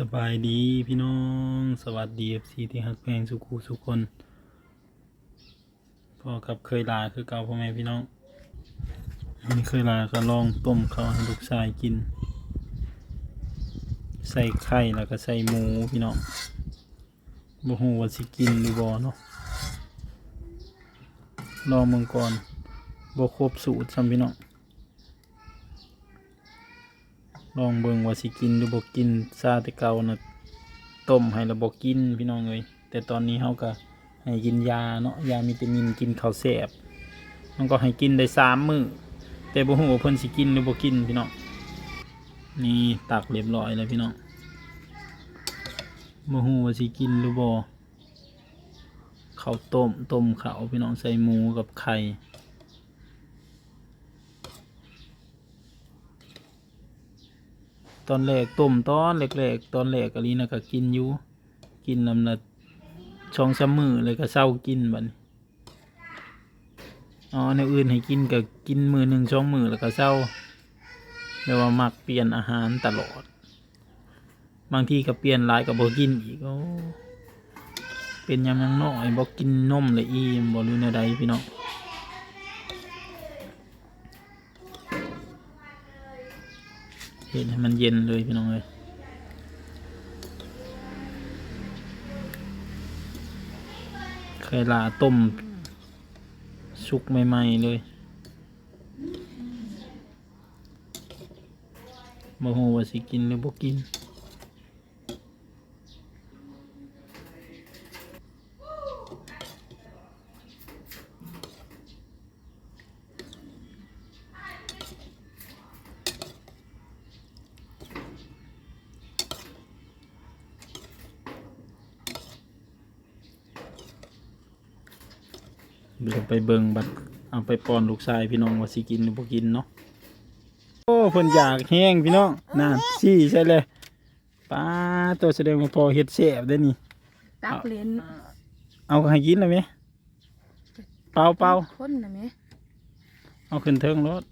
สบายดีพี่น้องสวัสดีเอฟซีที่ฮักเพลงสุขูสุคนพอกับเคยลาคือเก่าพ่อแม่พี่น้องอันนี้เคยลาก็ลองต้มข้าวให้ลูกชายกิน ใส่ไข่แล้วก็ใส่หมูพี่น้องบ่ฮู้ว่าสิกินหรือบ่เนาะลองมึงก่อนบ่ครบสูตรซ้ำพี่น้อง ลองเบิ่งว่าสิกินหรือบ่กินซาแต่เก่านะต้มให้แล้วบ่กินพี่น้องเอ้ยแต่ตอนนี้เฮาก็ให้กินยาเนาะยาวิตามินกินข้าวแซ่บมันก็ให้กินได้สามมื้อแต่บ่ฮู้ว่าเพิ่นสิกินหรือบ่กินพี่น้องนี่ตักเรียบร้อยแล้วพี่น้องบ่ฮู้ว่าสิกินหรือบ่ข้าวต้มต้มข้าวพี่น้องใส่หมูกับไข่ ตอนแรกต้มตอนแรกๆตอนแรกกะลีนะก็กินอยู่กินลำละช่องสามมือเลยก็เศร้ากินบัดนอ๋อในอื่นให้กินก็กินมือหนึ่งช่องมือแล้วก็เศร้าแต่ว่ามักเปลี่ยนอาหารตลอด บางทีก็เปลี่ยนหลายก็บ่กินอีกโอ้เป็นยำยังน้อยบ่กินนมเลยอีมบ่รู้แนใดพี่น้อง เห็นให้มันเย็นเลยพี่น้องเลยเคยลาต้มสุกใหม่ ๆ เลยบ่ฮู้ว่าสิกินหรือบ่กิน เดี๋ยวไปเบิ่งบัดเอาไปป้อนลูกชายพี่น้องว่าสิกินหรือบ่กินเนาะโอ้เพิ่นอยากแห้งพี่น้องน่าซี่ใช่เลยป้าตัวแสดงว่าพอเฮ็ดแซ่บได้อนี่ตักเหรียญเอาให้กินเลยไหมเปล่าเปล่าคนนะแม่เอาขึ้นเทิงรถ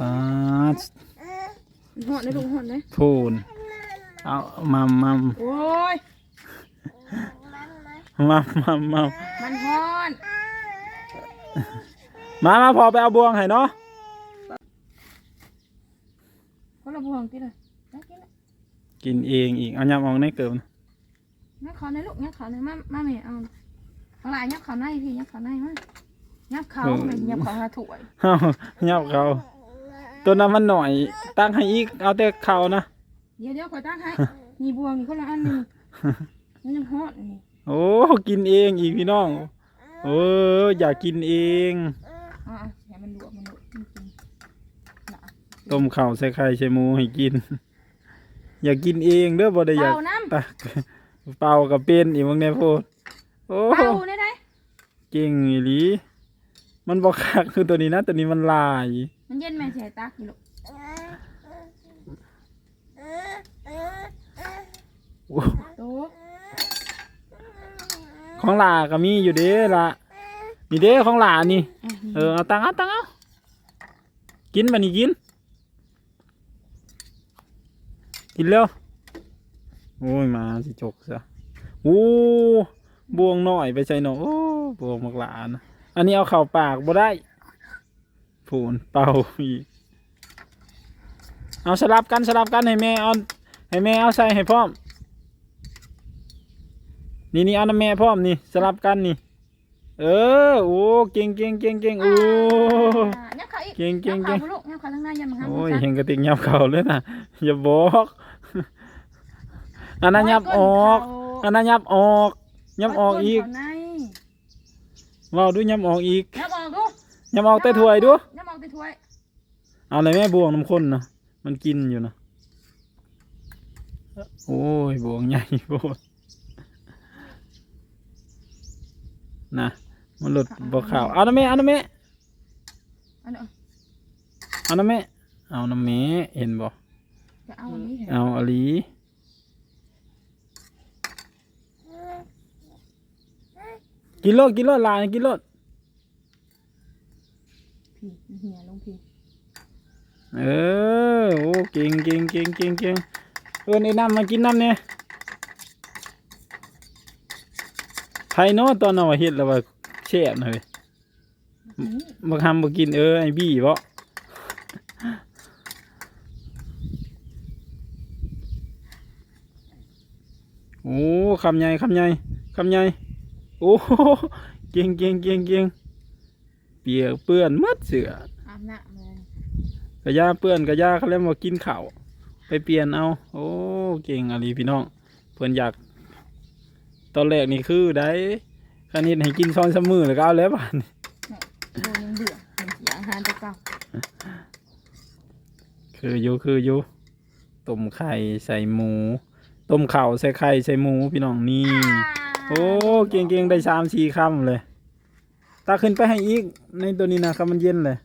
ป้าดหอดได้ลูกหอดได้พูนเอามัมมัมโอ้ย มัมมัมมัมมันหอนมามาพอไปเอาบวงให้เนาะคนละบวงกินเลยได้กินเลยกินเองอีกเอายำออกในเกิบนะยักเขาในลูกยักเขาในมามาแม่เอาเอาละยักเขาในพี่ยักเขาในมายักเขาแม่ยักเขาหาถ้วยเอายำเขาตัวนั้นมันหน่อย ตั้งให้อีกเอาแต่เขานะเดี๋ยวเดี๋ยวขอตักให้นี่บวงนี่คนละอันนี่มันยังหอดนี่ โอ้กินเองอีกพี่น้อง เออ อยากกินเองอ่าให้มันลวกมันลวกมันกินน่ะต้มข้าวใส่ไข่ใส่หมูให้กิน อยากกินเองเด้อบ่ได้อยากเป่าน้ำตักเป่ากับเป็นอีกบางแน่พูดโอ้เป่าได้ได้เก่งอีหลีมันบอกคักคือตัวนี้นะตัวนี้มันลาย มันเย็นแม่ใส่ตักอยู่ลูก โอ้ โต ของหลาก็มีอยู่เด้ละนี่เด้ของหลานี่อะนี่เออเอาตังเอาตังเอากินบันนี้กิน กินเร็วโอ้ยมาสิจกซะโอ้บวงหน่อยไปใส่หน่อยโอ้บวงมักหลานะอันนี้เอาเข่าปากบ่ได้ผูนเป่าอีกเอาสลับกันสลับกันให้แม่เอาให้แม่เอาใส่ให้พร้อม นี่นี่เอาน้ำแม่พร้อมนี่สลับกันนี่ เออโอ้เก่งเก่งเก่งเก่งโอ้อ่ายักเขาอีกเก่งเก่งยัเก่กงเขาลูกยักเขาทั้งหน้ายันมาห้ามโอ้ยลูกเห็นกระติกยับเข่าเลยนะอย่าบอกอันนั้นยับออกอันนั้นยับออกยับออกอีกเาในเว้าดูยับออกอีกยับออกดูยับออกแต่ถ้วยดูยับออกแต่ถ้วยเอาเลยแม่บวงน้ำข้นนะมันกินอยู่นะโอ้ยบวงใหญ่โบด นะมันหลุดบ่ข่าวเอาน้ำแม่เอาน้ำแม่อันนี้เอาน้ำแม่เอาน้ำแม่เห็นบ่จะเอาอันนี้เหรอเอาอลีกินโลดกินโลดลายกินโลดพี่เหี่ยลงพี่เออโอ้เก่งเก่งเก่งเก่งเก่งเอินไอ้น้ำมากินน้ำเนี่ย ไผเนาะตอนเอามาเฮ็ดแล้วว่าแช่บหน่อยบักฮำบ่กินเออไอ้บี้บ่โอ้คำใหญ่คำใหญ่คำใหญ่โอ้โหเก่งเก่งเก่งเก่งเปียกเปื้อนหมัดเสืออาบน้ำเลยกระยาเปื้อนกระยาเขาแล้วมากินข้าวไปเปลี่ยนเอา โอ้ เก่งอะไรพี่น้อง เพื่อนอยาก ตอนแรกนี่คือได้คันนี้ให้กินซ้อนสามมือแล้วก็เอาแล้วบ้านโดนยังเบื่อมันอยากหาแต่เก่าคืออยู่คืออยู่ต้มไข่ใส่หมู ต้มข้าวใส่ไข่ใส่หมูพี่น้องนี่ โอ้เก่งเก่งๆได้สามสี่คำเลย ตาขึ้นไปให้อีก ในตัวนี้นะครับมันเย็นเลย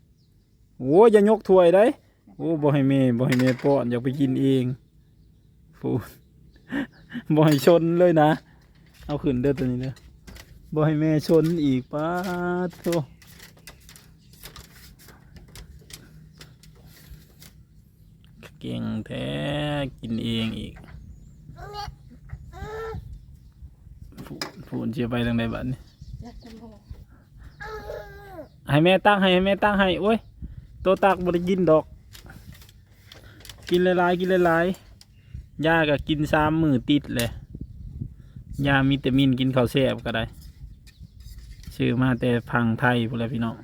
โอ้อย่ายกถ้วยได้โอ้บ่ให้เมย์บ่ให้เมย์ป้อนอยากไปกินเองฟูดบ่ให้ชนเลยนะ เอาขึ้นเด้อตัวนี้เด้อบ่ให้แม่ชนอีกป้าโธเก่งแท้กินเองอีกฟูดฟูดเชียไปทางใดบัดนี้อยากจะบอกให้แม่ตั้งให้แม่ตั้งให้โอ้ยตัวตักบ่ได้กินดอก กินหลายๆกินหลายๆยาก็กินสามมือติดเลย ยามีแต่มินกินข้าวแซ่บก็ได้ ชื่อมาแต่พังไทยพุ่นแหละพี่น้อง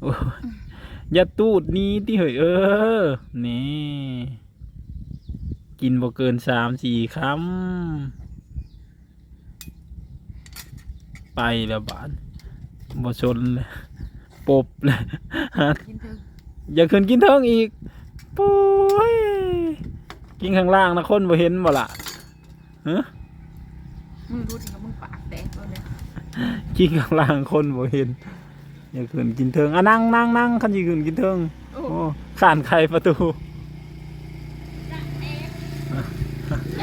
โอ้ยอย่าตูดนี้ที่เหยเออ นี่ กินบ่เกินสามสี่คำไปแล้วบานบ่ชนเลยปบเลยอย่าขึ้นกินเทิงอีกปุ้ยกินข้างล่างนะคนบ่เห็นบ่ละฮะ มึงรู้ถึงกับมึงปากแตกเลย กินข้างล่างคนบ่เห็นอย่าขึ้นกินเทิงอะนั่งนั่งนั่งคันสิขึ้นกินเทิงโอ้โอ้ข้านไขประตู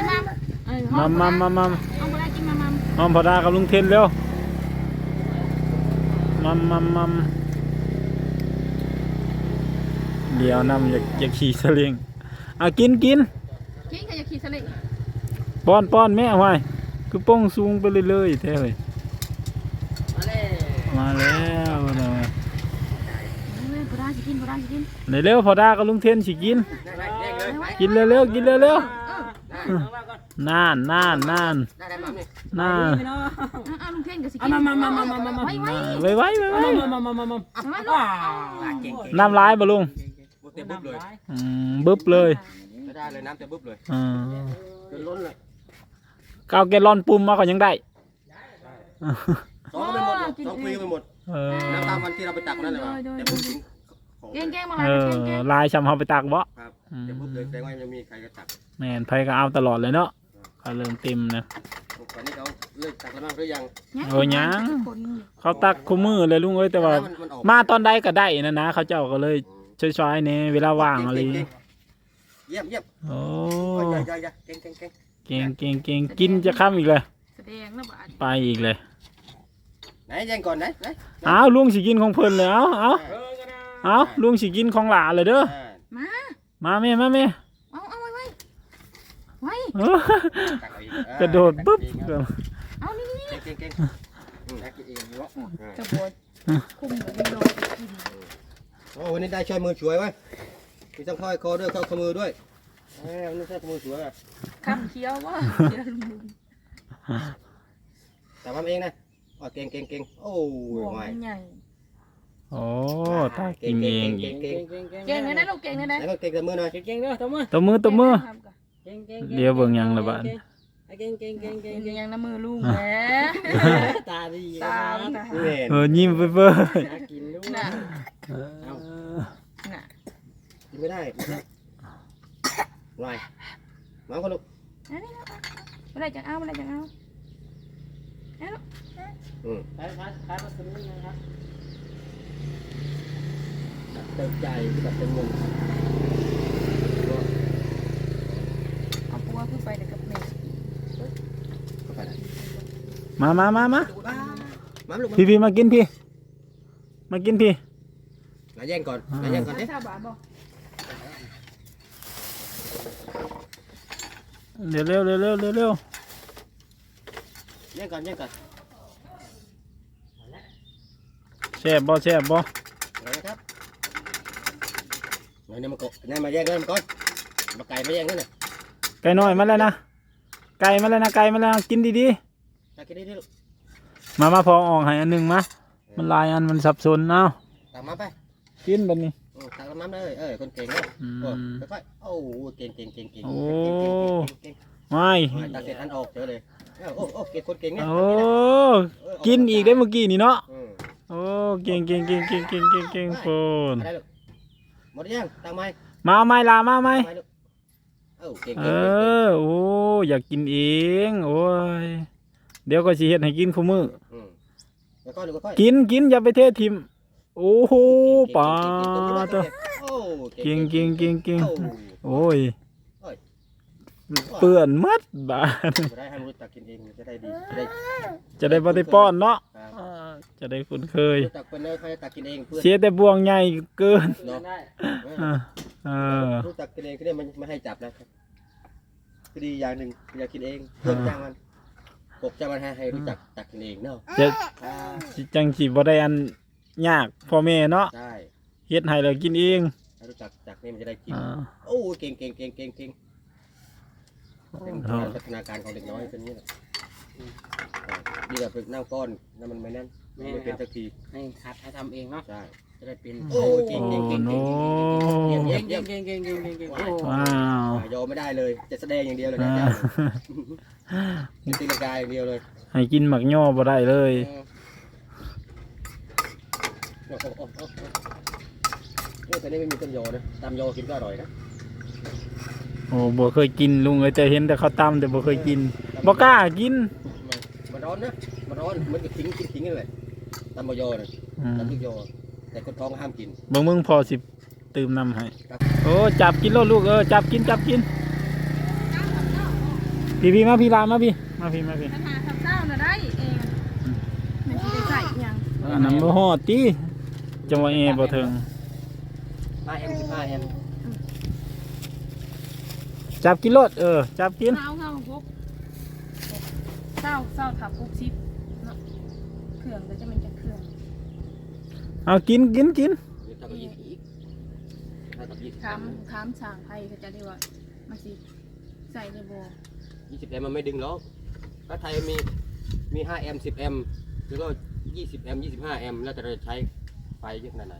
ยายมัมเออมัมมัมมัมมัมเอาไปได้กินมามัมมัมพอดากับลุงเทนเร็วมัมมัมมัมเดี๋ยวนำอยากอยากขี่สลิงอะกินกินกินใครจะขี่สลิงป้อนป้อนแม่ไว้คือป้องสูงไปเรื่อยๆแท้เลย มาแล้วมาแล้วเฮ้ยพอด้จะกินพอด้จะกินเร็วพอดากับลุงเทนสิกิน กินเร็วๆกินเร็วๆน่านน่านน่านน่านเอาลุงเทนกับสิกิเอามามามามามามาไว้ไว้ไว้ไว้มามามามามาเอาไว้ลูกเก่งเก่งน้ำร้ายบ่ลุงเต็มบึ๊บเลยอืมบึ๊บเลยได้เลยน้ำเต็มบึ๊บเลยอ่าเก้าวแกลลอนปุ่มมาก็ยังได้ ก็ไม่หมดสองคุยก็ไม่หมดเออน้ำตามวันที่เราไปตักนั่นแหละว่ะแต่ผมกินของเก่งเก่งมาเอเลยอเก่งเก่งลายชำเฮาไปตักบ่ ครับเต็มบึ๊บเลยแสดงว่ายังมีใครก็ตักแม่นไผก็เอาตลอดเลยเนาะเขาเริ่มเต็มนะตอนนี้เขาเลิกตักแล้วมั้งหรือยังเออยังคนเขาตักคู่มือเลยลุงเอ้ยแต่ว่าน้ำมันมันออกมาตอนใดก็ได้นะนะเขาเจ้าก็เลยช่วยๆเนี่ยเวลาว่างอะไรเก่งๆเยี่ยมเยี่ยมโอ้โอ้ยใหญ่ใหญ่เก่งเก่งเก่งเก่งเก่งเก่งกินจะข้ามอีกเลยแสดงนะบาดไปอีกเลย ไหนแย่งก่อนไหนไหนอ้าวลุงสิกินของเพิ่นเลยเอ้าเอ้าเอ้าลุงสิกินของหลานเลยเด้อมามาแม่มาแม่เอาเอาไว้ไว้ไว้เออกระโดดปุ๊บเอานี่นี่เก่งเก่งตักกินเองเนาะกระโดดคุ้มเลยโดดกินโอ้วันนี้ได้ช่วยมือช่วยไว้มีต้องค่อยคอด้วยเข้าข้อมือด้วยเอ้ยวันนี้ใช่ข้อมือช่วยอะคำเคี้ยวว่าเคี้ยวลุงลุงแต่ทำเองนะ อ๋อเก่งเก่งเก่งโอ้บยวงไม่มันใหญ่โอ้ตากินเองอีกเก่งเก่งเก่งเก่งเลยนะลูกเก่งเลยนะแล้วก็เก่งแต่มือหน่อยเก่งเก่งเด้อตัวมือตัวมือตัวมือ เก่งเก่งเดี๋ยวเบิ่งยังละบาด เก่งเก่งเก่งเก่งเก่งยังน้ำมือลุงแหมตาดีตามตานี่เออยิ้มไปเบิ่งน่ากินด้วยน่ะเออน่ะกินไม่ได้วายมาคนลูกอันนี้นะเมื่อไรจะเอาเมื่อไรจะเอา อืมไปไปไปมาสนุกนะครับเต็มใจแบบเต็มมุมเอาปัวขึ้นไปเดี๋ยวกับแม่เข้าไปได้มามามามามาลูกพี่พี่มากินพี่ มากินพี่มาแย่งก่อนมาแย่งก่อนดิชาวบ้านบอกเร็วเร็วเร็วเร็วเร็วเร็ว แย่งกันแย่งกันแช่บบ่แช่บบ่อะไรนะครับไหนเนี่ยมาเกาะไหนมาแย่งกันมันก่อนมาไก่มาแย่งกันน่ะไก่น้อยมาแล้วนะไก่มาแล้วนะไก่มาแล้วนะกินดีตากินได้ดิลูกๆมามาพอออกให้อันหนึงมามันหลายอันมันสับสนเอาตักมาไปกินบัดนี้ อืมตักน้ำเลยเอ้ยคนเก่งนะอืโอ้มค่อยๆโอ้เก่งเก่งเก่งเก่งโอ้ เก่งไม่เก่งตักเสร็จอันออกเจอเลยเอ้าโอ้โอ้เก่งคนเก่งเนี่ยโอ้กินอีกได้เมื่อกี้นี่เนาะอืมโอ้เก่งเก่งเก่งเก่งเก่งเก่งเก่งโคนอะไรลูกหมดหรือยังตักไหมมาเอาไม้ลามาเอาไหมไหมลูกเอ้าเก่งเอเก่งเก่งเก่งอโอ้อยากกินเองโอ้ยเดี๋ยวก็สิเฮ็ดให้กินคู่มือ อืมแล้วก็ลูกค่อยกินกินอย่าไปเททิมโอ้โหปลาตัวโอ้เก่งเก่งเก่งเก่งโอ้ โอ้ยโอ้ย เปื่อนมัดบานจะได้ให้มนุษย์ตักกินเองมันจะได้ดีจะได้จะได้บ่ได้ป้อนเนาะครับอ่าจะได้คุ้นเคยมนุษย์ตักเป็นเลยใครตักกินเองเพื่อนเสียแต่บวงใหญ่เกินเนาะได้อ่าเออมนุษย์ตักกินเองก็ได้มันไม่ให้จับนะครับคือดีอย่างหนึ่งอยากกินเองเพิ่มจ้างมันปกจ้างมันให้ให้รู้จักตักกินเองเนาะจะอ่าจังสิบ่ได้อันยากพ่อแม่เนาะใช่เฮ็ดให้เรากินเองให้รู้จักตักนี่มันจะได้กินอ่าโอ้เก่งเก่งเก่งเก่งเก่ง เป็นการพัฒนาการของเด็กน้อยเป็นอย่างนี้แหละอืมอ่าดีแบบฝึกนั่งก้อนนั่นมันไม่นั่นมันไม่เป็นสักทีให้หัดให้ทำเองเนาะใช่จะได้เป็นโอ้เก่งเก่งเก่งโอ้เก่งโนเก่งเก่งเก่งเก่งเก่งเก่งเก่งเก่งโอ้ว้าว อ่ายอมไม่ได้เลย จะแสดงอย่างเดียวเลยนะอ่าเจ้าจะตีลังกายอย่างเดียวเลยให้กินหมักย่อบ่ได้เลย โอ้โหโอ้โหโอ้โหโอ้แต่นี่ไม่มีต้นยอนะตามยอกินก็อร่อยนะ โอ้บ่เคยกินลุงเอ้ยแต่เห็นแต่เขาตำแต่บ่เคยกินบ่กล้ากิน มันมันร้อนนะมันร้อนเหมือนกับทิ้งกินทิ้งนี่แหละตามยอนะอืมตามทุกยอแต่คนท้องห้ามกินเบิ่งมึงพอสิตื่มน้ำให้ครับโอ้จับกินแล้วลูกเออจับกินจับกิน พี่พี่มาพี่ลามาพี่ มาพี่มาพี่ปัญหาทำเจ้าน่ะได้เองมันสิได้ใส่อิหยังอันนั้นบ่ฮอดติจังหวะเอบ่ถึง 5M 15M จับกินรถเออ จับกินเช้าเช้าปุ๊บเช้าเช้าถับปุ๊บชิปเนาะเครื่องก็จะเป็นจะเครื่องเอากินกินกินเดี๋ยวถ้ากับยี่สิบอีกถ้ากับยี่สิบคำคำช่างไทยก็จะได้ว่ามันสิใส่ในโบยี่สิบ M มันไม่ดึงหรอกถ้าไทยมีมี 5M 10M หรือว่า 20M 25M แล้วแต่เราจะใช้ไฟเยอะขนาดไหน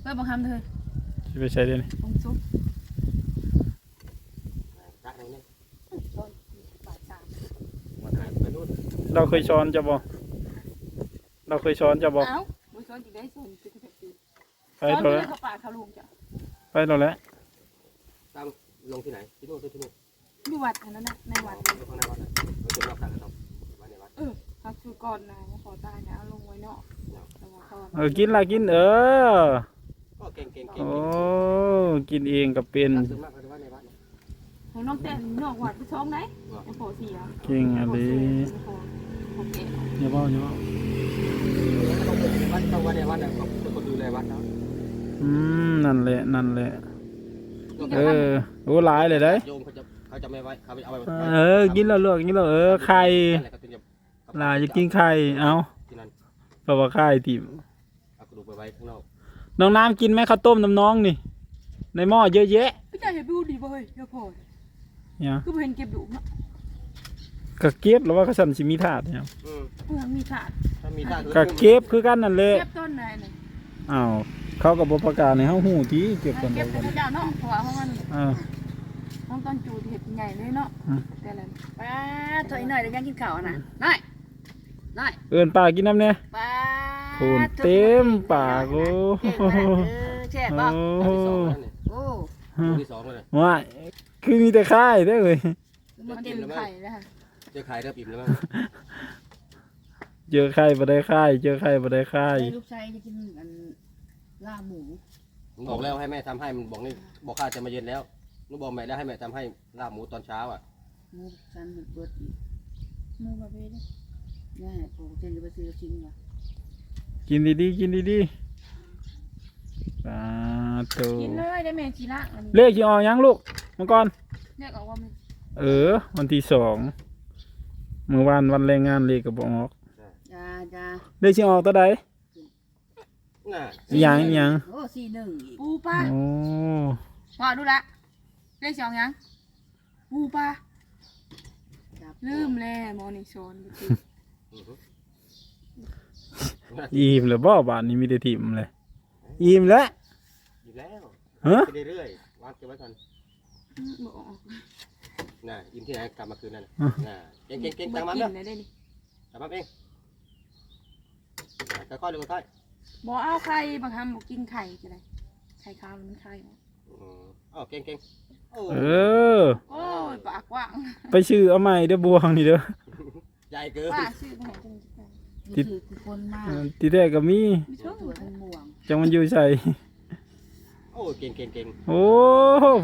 เพื่อบังคับเธอสิไปใช้เดี๋ยวนี้ องซุป รักไหนเนี่ย ต้นบาทสาม มาถ่ายไปนู่น เราเคยสอนจะบ่เราเคยสอนจะบ่เอ้าบุญซ้อนจีได้ส่วนสิบสิบปีไปซ้อนเถไปอะเลยเขาป่าเขาลุงจ้ะไปเถอะแล้วตามลงที่ไหนที่นู่นที่นู่นอยู่วัดอันนั้นนะในวัดอยู่ข้างในวัดนะเราจะรับสั่งกันต่อไว้ในวัดเออพักคือก่อนนะว่าขอตายนะเอาลงไว้นอกแต่ว่าเขาเออกินละกินเออก็เก่งเก่งเก่งโอ้กินเองก็เป็นส่วนมากเราจะว่าในวัดนะของน้องแต่นอกวัดไปช่องไหนไอ้โผเสียเก่งอะดิ โอเคอย่าบอกอย่าบอกต้องเป็นในวัดต้องว่าในวัดนะต้องเป็นคนดูแลวัดนะอืมนั่นแหละนั่นแหละเออโอ้หลายเลยได้ยโยมเขาจะเขาจะไม่ไว้เขาจะเอาไปเออกินแล้วลวกกินแล้วเออไข่นั่นแหละเขาถึงจะลาจะกินไข่เอาที่นั่นเพราะว่าไข่ติ่มเอากระดูกไปไว้ข้างนอกน้องน้ำกินไหมข้าวต้มน้ำน้องนี่ ในหม้อเยอะแยะพี่จ่าอย่าดูดีบ่เฮ้ยอย่าพอเนี่ยคือเห็นเก็บดุเนาะ กะเก็บหรือว่าเขาสั่นสิมีถาดเนี่ยอืมเพื่อมีถาดถ้ามีท่ากะเก็บคือกันนั่นแหละเก็บต้นไหนไหนอ้าวเขากับบประกาศในห้องหูที่เก็บกันเก็ได้บกันเจ้าเนาะเพราะว่าห้องมันอ่าห้องต้นจูดเห็ดใหญ่เลยเนาะอืม แต่ละป้าถอยหน่อยเดี๋ยวยังกินข้าวนะน้อยน้อยเอินปลากินน้ำเนี่ย ป้าโคนเต็มปากโอ้ เจ็บบ่เออแช่บบ่ที่สองแล้วนี่โอ้ที่สองเลยว่าคือมีแต่ค่ายได้อเลยมันเต็มไข่แล้วค่ะ เจอไข่เริ่มอิ่มแล้วมั้งเจอไข่บ่ได้ค่ายเจอไข่บ่ได้ค่ายลูกชายจะกินอันลาบหมูผมบอกแล้วให้แม่ทำให้มันบอกนี่บอกข้าจะมาเย็นแล้วหนูบอกแม่แล้วให้แม่ทำให้ลาบหมูตอนเช้าอะหมูสันเบิดอีกมูกับเบ้ด้วยแม่ปลูกเจนจะไปซื้อชิ้นว่ะกินดีๆกินดีๆปลาโตกินเลยได้แม่จีละอันนี้เลขที่ออกยังลูกมังกรเรียกออกว่ามันเออวันที่สอง เมื่อวานวันแรงงานเลยกับบออก จ้าจ้าเลยสิออกตัวใดน่ะอิหยังอิหยังโอ้สี่หนึ่งอีกปูป้าโอ้พอดูละเลขสองยังปูป้าจับลืมแล้วมอนิโซนอือฮึอิ่มแล้วบ่บาทนี้มีแต่ถิ่มเลยอิ่มแล้วอยู่แล้วฮะไปเรื่อยๆวางเก็บไว้ก่อนบอกออก น่ะยิ้มที่ไหนกลับมาคืนนั่นน่ะอะ น่ะเก่งเก่งเก่งบ่ตามมากิเด้อนเลยได้ดิตามมาเองค่อยๆดูค่อยบ่เอาไข่บางคำบอกกินไข่จะได้ไข่ขาวมันไข่เนาะๆอืมอ๋อเก่งเก่งโอ้เออ โอ้ยปากกว้างไปชื่อเอาใหม่เด้อบวงนี่เด้อ ใหญ่เกินป้าชื่อไปไหนจังจะไปนี่คือคือคนมากเออที่แท้ก็มีมีช่วงตัวทั้งม่วงจังมันอยู่ใส่ โอ้เก่งเก่งเก่งโอ้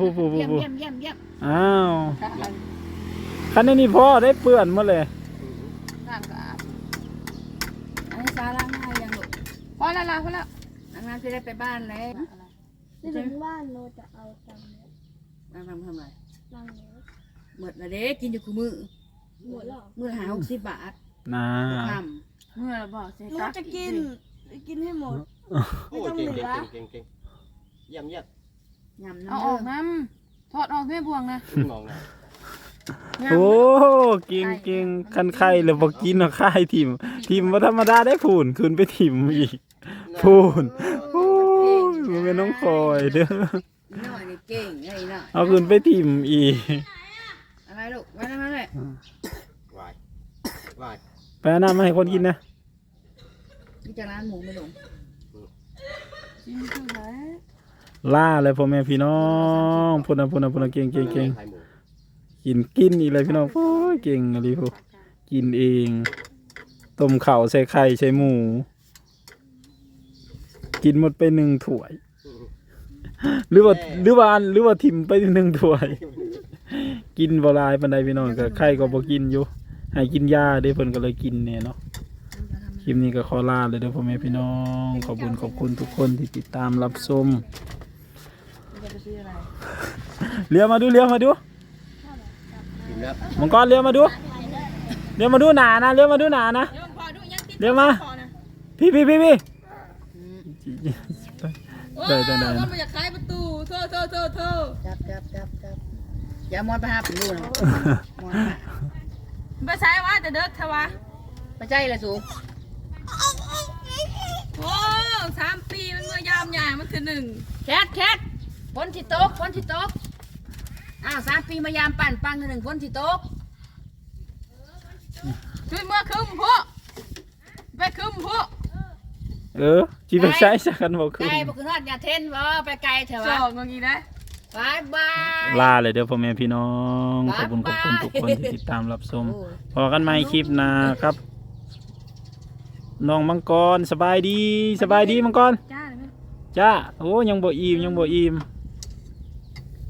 ผู้ผู้ผู้เยี่ยมผู้เยี่ยมเยี่ยมเยี่ยมอ้าวค่ะคันนี้พ่อได้เปื้อนหมาเลยอือฮึน้ำก็อาบอันนี้ซาล้างหน้ายังลูกพอแล้วล่ะพอแล้วอันนั้นจะได้ไปบ้านแล้วจะถึงบ้านโนจะเอาตังค์เนี่ยนั่งทำทำไรตังค์เนี่ยหมดละเด้กินอยู่คู่มือหมดแล้วมือหาหกสิบบาทนะทเมื่อบอกเสร็จหนูจะกิน กินให้หมด โอ้เก่งเก่งเก่งเก่งเก่งเยี่ยมเยี่ยมำยำเอาน้ำอเด้ออกน้ำถอดออกแม่บวงนะมองหน้าโอ้เก่งเก่งคันไข่เลยบอกกินเอาค่ายทิมทิมว่าธรรมดาได้ผูนขึ้นไปทิมอีกพูนโอ้ยมันเป็นน้องคอยเด้ออีน้อยนี่เก่งไงอีน้อยเอาขึ้นไปทิมอีกอะไรลูกไว้นั่นนั่นแหละวายวายไปเอาน้ำมาให้คนกินนะนี่จะร้านหมูไม่ลงกินเท่าไหร่ ล่าเลยพ่อแม่พี่น้องพูดนะพูดนะพูดนะเก่งเก่งเก่งไข่หมูกินกินอีกเลยพี่น้องโอ้ยเก่งอะไรพวกกินเองต้มข่าวใส่ไข่ใส่หมู กินหมดไปหนึ่งถ้วย หรือว่าหรือว่าอันหรือว่าทิมไปหนึ่งถ้วย กินบหลายปันใดพี่น้องก็ไข่ก็บ่กินอยู่ให้กินยาเด้เพิ่นก็เลยกินเนี่ยเนาะคลิปนี้ก็ขอลาเลยเด้อพ่อแม่พี่น้อง ขอบคุณขอบคุณทุกคนที่ติดตามรับชม จะไปซื้ออะไรเลี้ยวมาดูเลี้ยวมาดูกินแล้วมังกรเลี้ยวมาดูเลี้ยวมาดูหนานะเลี้ยวมาดูหนานะเดี๋ยวพอดูยังติดเดี๋ยวมาพอนะพี่พี่พี่พี่อืมได้ได้ได้ก็มาอยากขายประตูโทษโทษโทษโทษจับจับจับจับอย่ามอนไปหาเป็นลูกนะมอนมาไปใช้ว่าจะเด็กเทวะไปใจเลยสูโอ้สามปีมันเมื่อยามใหญ่มันคือหนึ่งแคทแคท ฝนที่ตกฝนที่ตกอ้าวสามปีมายามปั่นปังหนึ่งฝนที่ตกคือเมื่อคืมพวกไปคืมพวกเออจีไปใช้สักกันบอกคือไกลบอกคือฮอดอย่าเทนบ่ไปไกลเถอะสวะองงงี้นะบายบายลาเลยเด้อพ่อแม่พี่น้องขอบคุณขอบคุณทุกคนที่ติดตามรับชมโอ้ยพอกันใหม่คลิปหน้าครับน้องมังกรสบายดีสบายดีมังกรจ้าเลยไหมจ้าโอ้ยังบ่อิ่มยังบ่อิ่ม